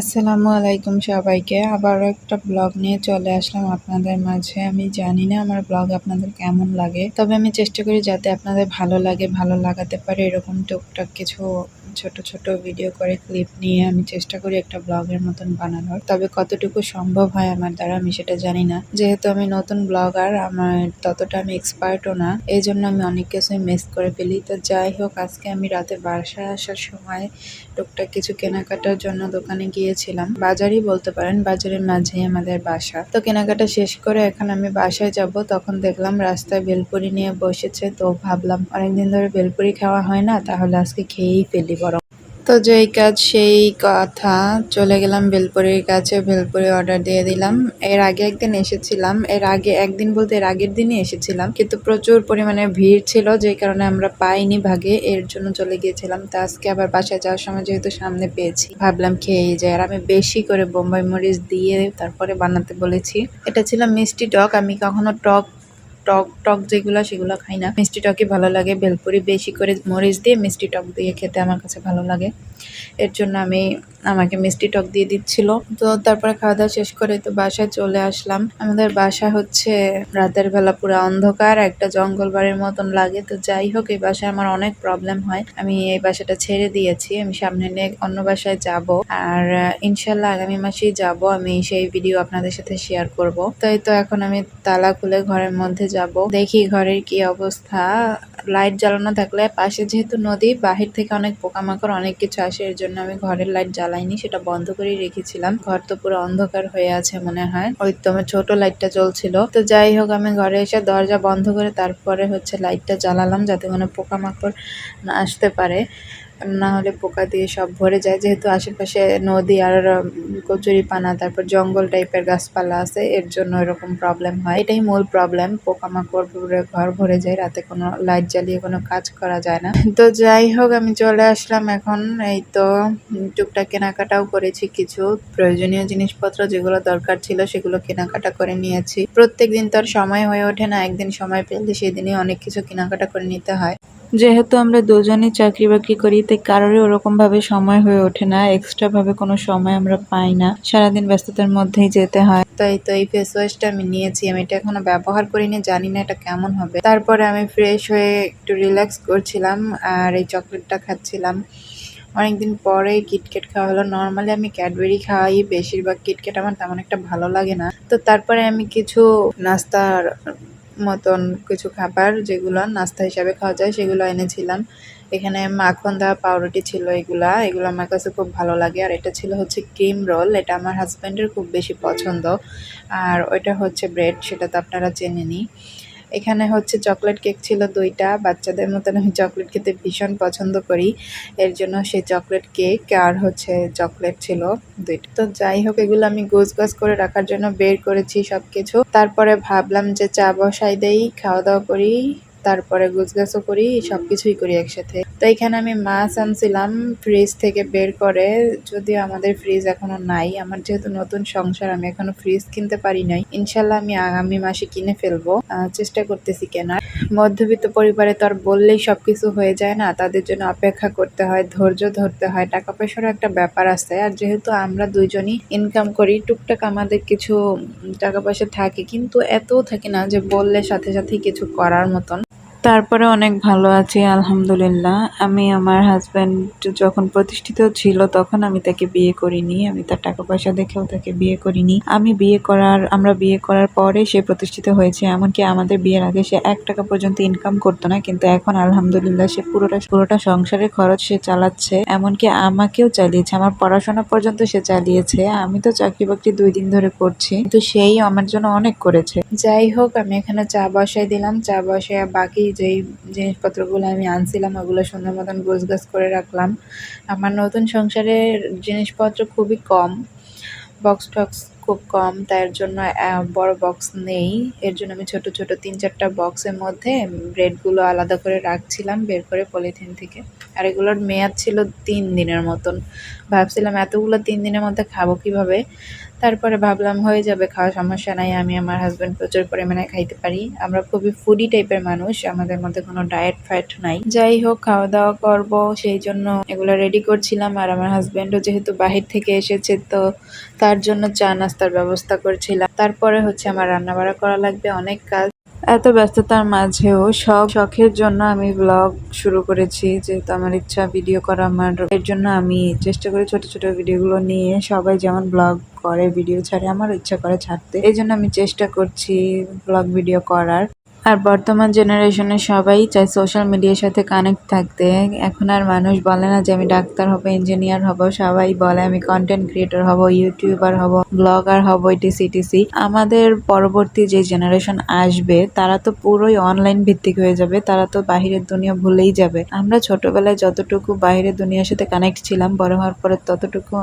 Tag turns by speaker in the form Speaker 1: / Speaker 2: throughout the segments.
Speaker 1: আসসালামু আলাইকুম সবাইকে। আবারও একটা ব্লগ নিয়ে চলে আসলাম আপনাদের মাঝে। আমি জানি না আমার ব্লগ আপনাদের কেমন লাগে। তবে আমি চেষ্টা করি যাতে আপনাদের ভালো লাগে, ভালো লাগাতে পারে, এরকম টুকটাক কিছু ছোট ছোট ভিডিও করে ক্লিপ নিয়ে আমি চেষ্টা করি একটা ব্লগের মতন বানানোর। তবে কতটুকু সম্ভব হয় আমার দ্বারা আমি সেটা জানি না। যেহেতু আমি নতুন ব্লগার আমার ততটা আমি এক্সপার্টও না এই জন্য আমি অনেক কিছুই মিস করে ফেলি। তো যাই হোক, আজকে আমি রাতে বাসায় আসার সময় টুকটাক কিছু কেনাকাটার জন্য দোকানে গিয়েছিলাম। বাজারই বলতে পারেন, বাজারের মাঝেই আমাদের বাসা। তো কেনাকাটা শেষ করে এখন আমি বাসায় যাব। তখন দেখলাম রাস্তায় বেলপুরি নিয়ে বসেছে। তো ভাবলাম, অনেকদিন ধরে বেলপুরি খাওয়া হয় না, তাহলে আজকে খেয়েই ফেলি। তো যেই কাজ, সেই কথা চলে গেলাম বেলপুরির কাছে ভেলপুরি অর্ডার দিয়ে দিলাম। এর আগে একদিন এসেছিলাম। এর আগে, একদিন বলতে এর আগের দিনই এসেছিলাম। কিন্তু প্রচুর পরিমাণে ভিড় ছিল, যেই কারণে আমরা পাইনি ভাগে। এর জন্য চলে গিয়েছিলাম। তা আজকে আবার বাসায় যাওয়ার সময় যেহেতু সামনে পেয়েছি। ভাবলাম খেয়েই যায় আর আমি বেশি করে বোম্বাই মরিচ দিয়ে তারপরে বানাতে বলেছি। এটা ছিল মিষ্টি টক। আমি কখনো টক টক টক যেগুলো, সেগুলো খাই না। মিষ্টি টকই ভালো লাগে। ভেলপুরি বেশি করে মরিচ দিয়ে মিষ্টি টক দিয়ে খেতে আমার কাছে ভালো লাগে। এর জন্য আমি, আমাকে মিষ্টি টক দিয়ে দিচ্ছিল। তো তারপরে খাওয়া দাওয়া শেষ করে তো বাসায় চলে আসলাম। আমাদের বাসা হচ্ছে রাতের বেলা পুরো অন্ধকার, একটা জঙ্গল বাড়ির মতন লাগে। তো যাই হোক, এই বাসায় আমার অনেক প্রবলেম হয়। আমি এই বাসাটা ছেড়ে দিয়েছি। আমি সামনে নিয়ে অন্য বাসায় যাব। আর ইনশাল্লাহ আগামী মাসেই যাব। আমি সেই ভিডিও আপনাদের সাথে শেয়ার করব। তাই তো এখন আমি তালা খুলে ঘরের মধ্যে যাব। দেখি ঘরের কি অবস্থা। লাইট জ্বালানো থাকলে পাশে যেহেতু নদী, বাহির থেকে অনেক পোকামাকড়, অনেক কিছু আসে, এর জন্য আমি ঘরের লাইট জ্বালাইনি, সেটা বন্ধ করেই রেখেছিলাম। ঘর তো পুরো অন্ধকার হয়ে আছে মনে হয়। ওই তো আমার ছোট লাইটটা জ্বলছিল। তো যাই হোক, আমি ঘরে এসে দরজা বন্ধ করে তারপরে হচ্ছে লাইটটা জ্বালালাম, যাতে কোনো পোকামাকড় না আসতে পারে। না হলে পোকা দিয়ে সব ভরে যায়। যেহেতু আশেপাশে নদী আর কচুরি পানা, তারপর জঙ্গল টাইপের গাছপালা আছে, এর জন্য এরকম প্রবলেম হয়। এটাই মূল প্রবলেম পোকামাকড় ঘর ভরে যায়, রাতে কোনো লাইট জ্বালিয়ে কোনো কাজ করা যায় না। তো যাই হোক, আমি চলে আসলাম এখন। এই তো, টুকটাক কেনাকাটাও করেছি কিছু। প্রয়োজনীয় জিনিসপত্র যেগুলো দরকার ছিল, সেগুলো কেনাকাটা করে নিয়েছি। প্রত্যেক দিন তো আর সময় হয়ে ওঠে না, একদিন সময় পেলে সেদিনই অনেক কিছু কেনাকাটা করে নিতে হয়। যেহেতু আমরা দুজনেই চাকরি বাকরি করি, তাই কারোরই ওরকমভাবে সময় হয়ে ওঠে না। এক্সট্রা ভাবে কোনো সময় আমরা পাই না। সারাদিন ব্যস্ততার মধ্যেই যেতে হয়। তাই তো এই ফেস ওয়াশটা আমি নিয়েছি। আমি এটা এখনও ব্যবহার করিনি, জানি না এটা কেমন হবে। তারপরে আমি ফ্রেশ হয়ে একটু রিল্যাক্স করছিলাম আর এই চকলেটটা খাচ্ছিলাম। অনেকদিন পরে কিটকেট খাওয়া হলো। নর্মালি আমি ক্যাডবেরি খাওয়াই, বেশিরভাগ কিটকেট আমার তেমন একটা ভালো লাগে না। তো তারপরে আমি কিছু নাস্তার মতন কিছু খাবার যেগুলো নাস্তা হিসাবে খাওয়া যায়, সেগুলো এনেছিলাম। এখানে মাখন দেওয়া পাউরুটি ছিল এগুলা। এগুলো আমার কাছে খুব ভালো লাগে। আর এটা ছিল হচ্ছে ক্রিম রোল। এটা আমার হাজব্যান্ডের খুব বেশি পছন্দ। আর ওইটা হচ্ছে ব্রেড, সেটা তো আপনারা চেনেনি এখানে হচ্ছে চকলেট কেক ছিল দুইটা। বাচ্চাদের মতন আমি চকলেট খেতে ভীষণ পছন্দ করি। এর জন্য সে চকলেট কেক আর হচ্ছে চকলেট ছিল দুইটা। তো যাই হোক, এগুলো আমি গোছ গাছ করে রাখার জন্য বের করেছি সব কিছু তারপরে ভাবলাম যে চা বসাই দেই, খাওয়া দাওয়া করি, তারপরে গুছগাছও করি সব কিছুই করি একসাথে। তো এখানে আমি মাছ আনছিলাম ফ্রিজ থেকে বের করে। যদিও আমাদের ফ্রিজ এখনও নাই। আমার যেহেতু নতুন সংসার, আমি এখনও ফ্রিজ কিনতে পারি নাই। ইনশাল্লাহ আমি আগামী মাসে কিনে ফেলব। চেষ্টা করতেছি কেনার। মধ্যবিত্ত পরিবারে তো আর বললেই সবকিছু হয়ে যায় না। তাদের জন্য অপেক্ষা করতে হয়, ধৈর্য ধরতে হয়। টাকা পয়সারও একটা ব্যাপার আছে। আর যেহেতু আমরা দুইজনই ইনকাম করি, টুকটাক আমাদের কিছু টাকা পয়সা থাকে। কিন্তু এতও থাকে না যে বললে সাথে সাথেই কিছু করার মতন। তারপরে অনেক ভালো আছি, আলহামদুলিল্লাহ। আমি আমার হাজব্যান্ড যখন প্রতিষ্ঠিত ছিল তখন আমি তাকে বিয়ে করিনি, আমি তার টাকা পয়সা দেখেও তাকে বিয়ে করিনি। আমি বিয়ে করার, আমরা বিয়ে করার পরে সে প্রতিষ্ঠিত হয়েছে, এমনকি আমাদের বিয়ের আগে সে এক টাকা পর্যন্ত ইনকাম করতো না, কিন্তু এখন আলহামদুলিল্লাহ সে পুরোটা পুরোটা সংসারের খরচ সে চালাচ্ছে, এমনকি আমাকেও চালিয়েছে। আমার পড়াশোনা পর্যন্ত সে চালিয়েছে, আমি তো চাকরি বাকরি দুই দিন ধরে করছি, কিন্তু সেই আমার জন্য অনেক করেছে। যাই হোক, আমি এখানে চা বসাই দিলাম, চা বসায় বাকি যেই জিনিসপত্রগুলো আমি আনছিলাম, ওগুলো সুন্দর মতন গোছগাছ করে রাখলাম। আমার নতুন সংসারের জিনিসপত্র খুবই কম বক্স টক্স খুব কম তার জন্য বড় বক্স নেই। এর জন্য আমি ছোট ছোট তিন চারটা বক্সের মধ্যে ব্রেডগুলো আলাদা করে রাখছিলাম, বের করে পলিথিন থেকে। আর এগুলোর মেয়াদ ছিল তিন দিনের মতন। ভাবছিলাম এতগুলো তিন দিনের মধ্যে খাব কীভাবে? তারপরে ভাবলাম, হয়ে যাবে খাওয়া সমস্যা নাই, আমি আমার হাজব্যান্ড প্রচুর পরিমাণে খাইতে পারি। আমরা খুবই ফুডি টাইপের মানুষ, আমাদের মধ্যে কোনো ডায়েট ফ্যাট নাই। যাই হোক খাওয়া দাওয়া করব, সেই জন্য এগুলো রেডি করছিলাম, আর আমার হাজব্যান্ডও যেহেতু বাহির থেকে এসেছে, তো তার জন্য চা নাস্তার ব্যবস্থা করছিলাম। তারপরে হচ্ছে আমার রান্না বাড়া করা লাগবে, অনেক কাজ। এত ব্যস্ততার মাঝেও শখ, শখের জন্য আমি ব্লগ শুরু করেছি, যেহেতু আমার ইচ্ছা ভিডিও করা, আমার এর জন্য আমি চেষ্টা করি ছোট ছোট ভিডিওগুলো নিয়ে সবাই যেমন ব্লগ করে ভিডিও ছাড়ে আমার ইচ্ছা করে ছাড়তে। এই জন্য আমি চেষ্টা করছি ব্লগ ভিডিও করার। আর বর্তমান জেনারেশনে সবাই চায় সোশ্যাল মিডিয়ার সাথে কানেক্ট থাকতে। এখন আর মানুষ বলে না যে আমি ডাক্তার হব ইঞ্জিনিয়ার হব, সবাই বলে আমি কন্টেন্ট ক্রিয়েটর হব ইউটিউবার হব ব্লগার হব ইটিসি ইটিসি আমাদের পরবর্তী যে জেনারেশন আসবে, তারা তো পুরোই অনলাইন ভিত্তিক হয়ে যাবে, তারা তো বাহিরের দুনিয়া ভুলেই যাবে। আমরা ছোটবেলায় যতটুকু বাইরের দুনিয়ার সাথে কানেক্ট ছিলাম, বড় হওয়ার পরে ততটুকু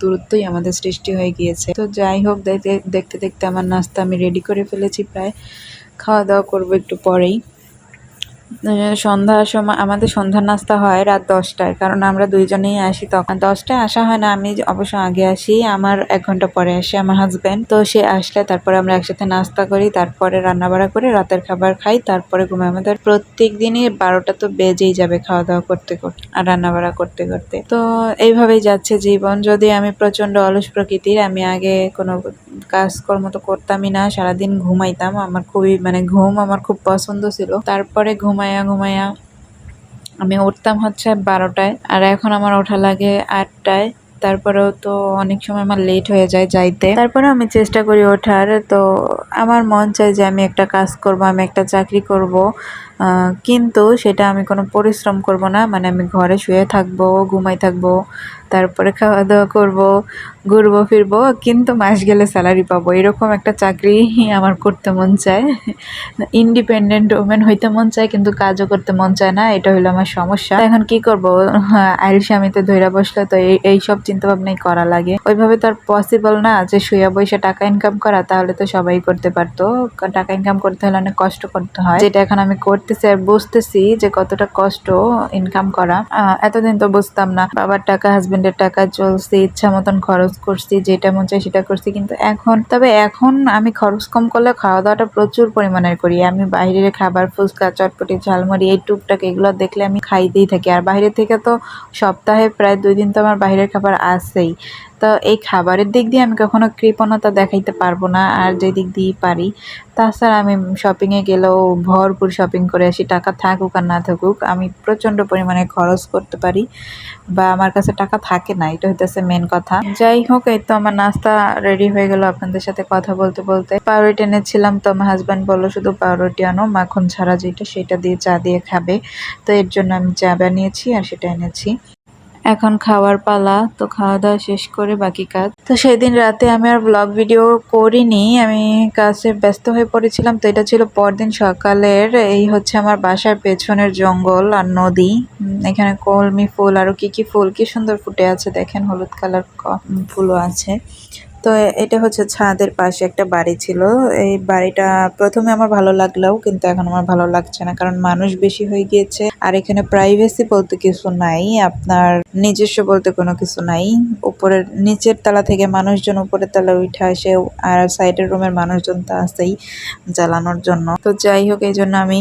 Speaker 1: দূরত্বই আমাদের সৃষ্টি হয়ে গিয়েছে। তো যাই হোক দেখতে দেখতে আমার নাস্তা আমি রেডি করে ফেলেছি প্রায়। খাওয়া দাওয়া করব একটু পরেই। সন্ধ্যার সময়, আমাদের সন্ধ্যার নাস্তা হয় রাত দশটায়। কারণ আমরা দুইজনেই আসি তখন। দশটায় আসা হয় না, আমি অবশ্য আগে আসি, আমার এক ঘণ্টা পরে আসে আমার হাজব্যান্ড তো সে আসলে তারপরে আমরা একসাথে নাস্তা করি, তারপরে রান্না বাড়া করে রাতের খাবার খাই, তারপরে ঘুমাই। আমাদের প্রত্যেক দিনই বারোটা তো বেজেই যাবে খাওয়া দাওয়া করতে করতে আর রান্না বাড়া করতে করতে। তো এইভাবেই যাচ্ছে জীবন। যদি আমি প্রচণ্ড অলস প্রকৃতির, আমি আগে কোনো কাজকর্ম তো করতামই না, সারাদিন ঘুমাইতাম। আমার খুবই মানে ঘুম আমার খুব পছন্দ ছিল। তারপরে ঘুমাইয়া ঘুমায়া। আমি উঠতাম হচ্ছে বারোটায়, আর এখন আমার ওঠা লাগে আটটায়। তারপরেও তো অনেক সময় আমার লেট হয়ে যায় যাইতে। তারপরে আমি চেষ্টা করি ওঠার, তো আমার মন চায় যে আমি একটা কাজ করব, আমি একটা চাকরি করব। কিন্তু সেটা আমি কোনো পরিশ্রম করব না। মানে আমি ঘরে শুয়ে থাকব, ঘুমাই থাকব, তারপরে খাওয়া দাওয়া করব, ঘুরবো, ফিরবো, কিন্তু মাস গেলে স্যালারি পাবো। এরকম একটা চাকরি আমার করতে মন চায়। ইন্ডিপেন্ডেন্ট ওমেন হইতে মন চায়, কিন্তু কাজও করতে মন চায় না। এটা হলো আমার সমস্যা। এখন কি করব? আইল স্বামীতে ধৈরা বসলে তো এই এইসব চিন্তা ভাবনাই করা লাগে। ওইভাবে তো আর পসিবল না যে শুয়ে বসে টাকা ইনকাম করা, তাহলে তো সবাই করতে পারতো। টাকা ইনকাম করতে হলে অনেক কষ্ট করতে হয়। যেটা এখন আমি করতেছি আর বুঝতেছি যে কতটা কষ্ট ইনকাম করা। এতদিন তো বুঝতাম না। বাবার টাকা হাজবেন্ডের টাকা চলছে, ইচ্ছা মতন খরচ করছি, যেটা মন চাই সেটা করছি। কিন্তু এখন, তবে এখন আমি খরচ কম করলে খাওয়া দাওয়াটা প্রচুর পরিমাণের করি। আমি বাইরের খাবার, ফুচকা, চটপটি, ঝালমুড়ি, এই টুকটাক এগুলো দেখলে আমি খাইতেই থাকি। আর বাইরে থেকে তো সপ্তাহে প্রায় দুই দিন তো আমার বাইরের খাবার আসেই তো এই খাবারের দিক দিয়ে আমি কখনো কৃপণতা দেখাইতে পারব না। আর যে দিক দিয়ে পারি, তাছাড়া আমি শপিংয়ে গেলেও ভরপুর শপিং করে আসি। টাকা থাকুক আর না থাকুক, আমি প্রচণ্ড পরিমাণে খরচ করতে পারি বা আমার কাছে টাকা থাকে না, এটা হইতেছে মেন কথা। যাই হোক, এই তো আমার নাস্তা রেডি হয়ে গেল আপনাদের সাথে কথা বলতে বলতে। পাউরুটি এনেছিলাম তো আমার হাজব্যান্ড বলল, শুধু পাউরুটি আনো, মাখন ছাড়া যেটা, সেটা দিয়ে চা দিয়ে খাবে। তো এর জন্য আমি চা বানিয়েছি আর সেটা এনেছি। এখন খাওয়ার পালা, তো খাওয়া দাওয়া শেষ করে বাকি কাজ। তো সেদিন রাতে আমি আর ব্লগ ভিডিও করিনি, আমি কাজে ব্যস্ত হয়ে পড়েছিলাম, তো এটা ছিল পরদিন সকালের, এই হচ্ছে আমার বাসার পেছনের জঙ্গল আর নদী। এখানে কলমি ফুল, আরও কি কি ফুল, কি সুন্দর ফুটে আছে, দেখেন হলুদ কালার ফুলও আছে। তো এটা হচ্ছে ছাদের পাশে একটা বাড়ি ছিল। এই বাড়িটা প্রথমে আমার ভালো লাগলেও কিন্তু এখন আমার ভালো লাগছে না, কারণ মানুষ বেশি হয়ে গিয়েছে। আর এখানে প্রাইভেসি বলতে কিছু নাই, আপনার নিজস্ব বলতে কোনো কিছু নাই। উপরের, নিচের তলা থেকে মানুষজন উপরের তলা উঠে আসে, আর সাইডের রুমের মানুষজন তো আসেই জ্বালানোর জন্য। তো যাই হোক, এই জন্য আমি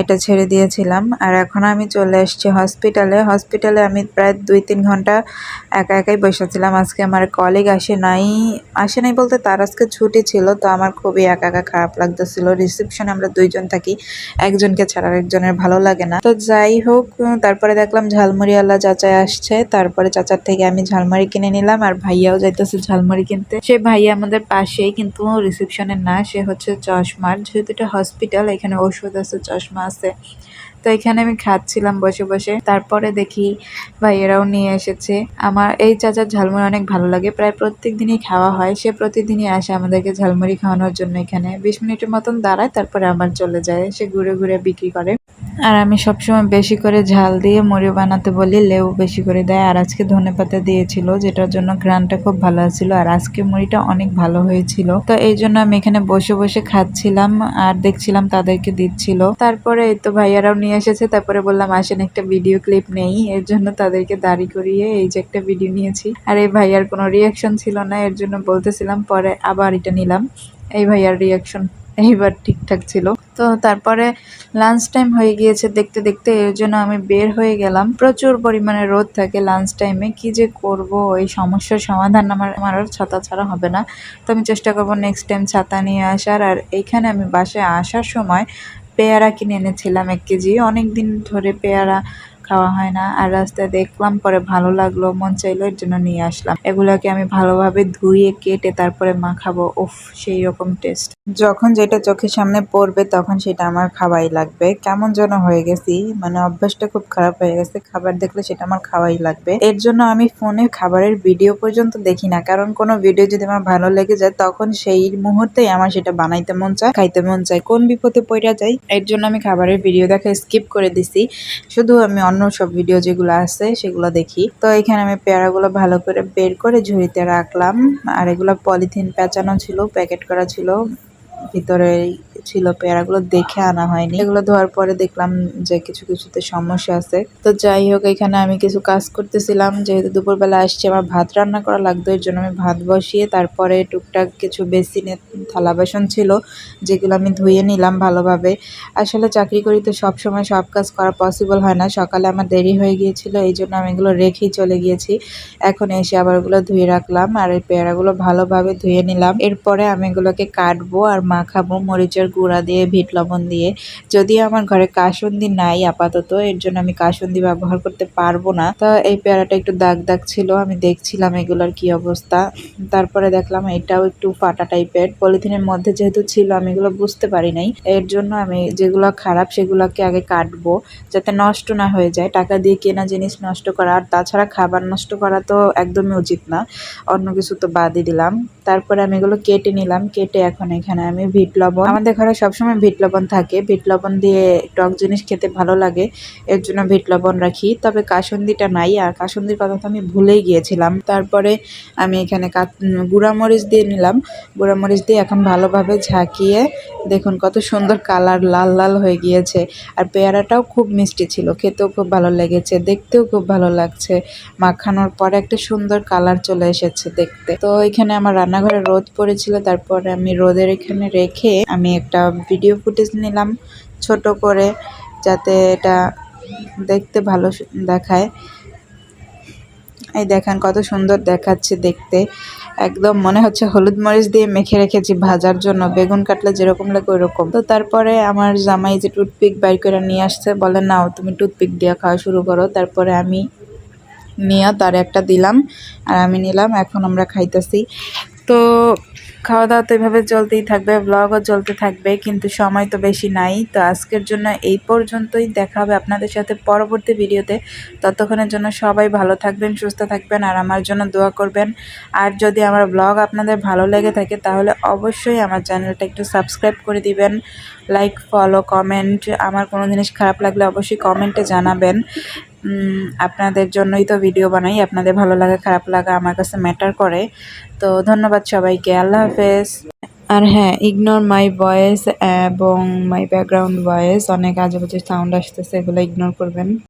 Speaker 1: এটা ছেড়ে দিয়েছিলাম। আর এখন আমি চলে এসেছি হসপিটালে হসপিটালে আমি প্রায় দুই তিন ঘণ্টা একা একাই বসেছিলাম আজকে আমার কলিগ আসে নাই আসে নাই বলতে তার আজকে ছুটি ছিল, তো আমার খুবই একা একা খারাপ লাগতেছিল। রিসেপশনে আমরা দুইজন থাকি, একজনকে ছাড়া একজনের ভালো লাগে না। তো যাই হোক, তারপরে দেখলাম ঝালমুড়িওয়ালা চাচাই আসছে। তারপরে চাচার থেকে আমি ঝালমুড়ি কিনে নিলাম আর ভাইয়াও যাইতেছে ঝালমুড়ি কিনতে। সে ভাইয়া আমাদের পাশেই, কিন্তু রিসেপশনে না, সে হচ্ছে চশমার। যেহেতু এটা হসপিটাল এখানে ওষুধ আছে, চশমা আছে। তো এখানে আমি খাচ্ছিলাম বসে বসে। তারপরে দেখি ভাই এরাও নিয়ে এসেছে। আমার এই চাচার ঝালমুড়ি অনেক ভালো লাগে। প্রায় প্রত্যেক দিনই খাওয়া হয়। সে প্রতিদিনই আসে আমাদেরকে ঝালমুড়ি খাওয়ানোর জন্য এখানে। বিশ মিনিটের মতন দাঁড়ায়, তারপরে আবার চলে যায়। সে ঘুরে ঘুরে বিক্রি করে। আর আমি সবসময় বেশি করে ঝাল দিয়ে মুড়ি বানাতে বলি লেবু বেশি করে দেয়। আর আজকে ধনে পাতা দিয়েছিল, যেটার জন্য ঘ্রানটা খুব ভালো ছিল আর আজকে মুড়িটা অনেক ভালো হয়েছিল। তো এই জন্য আমি এখানে বসে বসে খাচ্ছিলাম আর দেখছিলাম তাদেরকে দিচ্ছিল। তারপরে এই তো ভাইয়ারাও নিয়ে এসেছে। তারপরে বললাম, আসেন একটা ভিডিও ক্লিপ নেই। এর জন্য তাদেরকে দাঁড়ি করিয়ে এই যে একটা ভিডিও নিয়েছি। আর এই ভাইয়ার কোনো রিয়াকশন ছিল না, এর জন্য বলতেছিলাম, পরে আবার এটা নিলাম। এই ভাইয়ার রিয়াকশন এইবার ঠিকঠাক ছিল। তো তারপরে লাঞ্চ টাইম হয়ে গিয়েছে দেখতে দেখতে, এর জন্য আমি বের হয়ে গেলাম। প্রচুর পরিমাণে রোদ থাকে লাঞ্চ টাইমে কি যে করব? এই সমস্যার সমাধান আমার আমার ছাতা ছাড়া হবে না। তো আমি চেষ্টা করব নেক্সট টাইম ছাতা নিয়ে আসার। আর এইখানে আমি বাসায় আসার সময় পেয়ারা কিনে এনেছিলাম এক কেজি। অনেক দিন ধরে পেয়ারা খাওয়া হয় না। আর রাস্তায় দেখলাম, পরে ভালো লাগল, মন চাইলো, এর জন্য নিয়ে আসলাম। এগুলোকে আমি ভালোভাবে ধুয়ে, কেটে তারপরে মাখাবো। ওফ সেই রকম টেস্ট যখন যেটা চোখের সামনে পড়বে তখন সেটা আমার খাওয়াই লাগবে। কেমন যেন হয়ে গেছি। মানে অভ্যাসটা খুব খারাপ হয়ে গেছে। খাবার দেখলে সেটা আমার খাওয়াই লাগবে। এর জন্য আমি ফোনে খাবারের ভিডিও পর্যন্ত দেখি না। কারণ কোনো ভিডিও যদি আমার ভালো লেগে যায়, তখন সেই মুহূর্তেই আমার সেটা বানাইতে মন চায়, খাইতে মন চায়। কোন বিপদে পড়া যায় এর জন্য আমি খাবারের ভিডিও দেখা স্কিপ করে দিছি। শুধু আমি অন্য সব ভিডিও যেগুলো আছে, সেগুলো দেখি। তো এখানে আমি পেয়ারাগুলো ভালো করে বের করে ঝুড়িতে রাখলাম। আর এগুলো পলিথিন পেঁচানো ছিল, প্যাকেট করা ছিল। ভিতরে ছিল পেয়ারাগুলো দেখে আনা হয়নি। এগুলো ধোয়ার পরে দেখলাম যে কিছু কিছুতে সমস্যা আছে। তো যাই হোক, এখানে আমি কিছু কাজ করতেছিলাম। যেহেতু দুপুরবেলা আসছি, আমার ভাত রান্না করা লাগতো, এর জন্য আমি ভাত বসিয়ে তারপরে টুকটাক কিছু বেসিনে থালা বাসন ছিল, যেগুলো আমি ধুয়ে নিলাম ভালোভাবে। আসলে চাকরি করি তো সবসময় সব কাজ করা পসিবল হয় না। সকালে আমার দেরি হয়ে গিয়েছিল, এই জন্য আমি এগুলো রেখেই চলে গিয়েছি। এখন এসে আবার ওগুলো ধুয়ে রাখলাম, আর এই পেয়ারাগুলো ভালোভাবে ধুয়ে নিলাম। এরপরে আমি এগুলোকে কাটবো আর মাখাবো মরিচের গুঁড়া দিয়ে ভিট লবণ দিয়ে। যদিও আমার ঘরে কাসন্দি নাই আপাতত, এর জন্য আমি কাসন্দি ব্যবহার করতে পারব না। তো এই পেয়ারাটা একটু দাগ দাগ ছিল, আমি দেখছিলাম এগুলোর কি অবস্থা। তারপরে দেখলাম এটাও একটু ফাটা টাইপের। পলিথিনের মধ্যে যেহেতু ছিল, আমি এগুলো বুঝতে পারি নাই। এর জন্য আমি যেগুলো খারাপ, সেগুলোকে আগে কাটবো, যাতে নষ্ট না হয়ে যায়। টাকা দিয়ে কেনা জিনিস নষ্ট করা, আর তাছাড়া খাবার নষ্ট করা তো একদমই উচিত না। অন্য কিছু তো বাদই দিলাম। তারপরে আমি এগুলো কেটে নিলাম, কেটে এখন এখানে আমি ভিট লবণ। আমাদের ঘরে সবসময় ভিট লবণ থাকে। ভিট লবণ দিয়ে টক জিনিস খেতে ভালো লাগে। এর জন্য ভিট লবণ রাখি। তবে কাসন্দিটা নাই আর কাসন্দির কথা তো আমি ভুলেই গিয়েছিলাম। তারপরে আমি এখানে গুঁড়ামরিচ দিয়ে নিলাম। গুঁড়ামরিচ দিয়ে এখন ভালোভাবে ঝাঁকিয়ে দেখুন কত সুন্দর কালার লাল লাল হয়ে গিয়েছে। আর পেয়ারাটাও খুব মিষ্টি ছিল। খেতেও খুব ভালো লেগেছে। দেখতেও খুব ভালো লাগছে। মাখানোর পরে একটা সুন্দর কালার চলে এসেছে দেখতে। তো এখানে আমার রান্নাঘরে রোদ পড়েছিল। তারপরে আমি রোদের এখানে রেখে আমি একটা ভিডিও ফুটেজ নিলাম ছোট করে যাতে এটা দেখতে ভালো দেখায়। এই দেখেন কত সুন্দর দেখাচ্ছে দেখতে। একদম মনে হচ্ছে হলুদ মরিচ দিয়ে মেখে রেখেছি ভাজার জন্য, বেগুন কাটলে যেরকম লাগে ওরকম তো তারপরে আমার জামাই যে টুথপিক বাইর করে নিয়ে আসছে, বলে, নাও, তুমি টুথপিক দিয়ে খাওয়া শুরু করো। তারপরে আমি নিয়ে তার একটা দিলাম, আর আমি নিলাম, এখন আমরা খাইতেছি। তো খাওয়া দাওয়া তো এভাবে চলতেই থাকবে ব্লগও চলতে থাকবে, কিন্তু সময় তো বেশি নাই। তো আজকের জন্য এই পর্যন্তই। দেখা হবে আপনাদের সাথে পরবর্তী ভিডিওতে। ততক্ষণের জন্য সবাই ভালো থাকবেন, সুস্থ থাকবেন, আর আমার জন্য দোয়া করবেন। আর যদি আমার ব্লগ আপনাদের ভালো লেগে থাকে, তাহলে অবশ্যই আমার চ্যানেলটা একটু সাবস্ক্রাইব করে দিবেন। লাইক ফলো কমেন্ট আমার কোনো জিনিস খারাপ লাগলে অবশ্যই কমেন্টে জানাবেন। আপনাদের জন্যই তো ভিডিও বানাই, আপনাদের ভালো লাগা, খারাপ লাগা আমার কাছে ম্যাটার করে। তো ধন্যবাদ সবাইকে, আল্লাহ হাফেজ। আর হ্যাঁ ইগনোর মাই ভয়েস এবং মাই ব্যাকগ্রাউন্ড ভয়েস অনেক আজেবাজে সাউন্ড আসতেছে, এগুলো ইগনোর করবেন।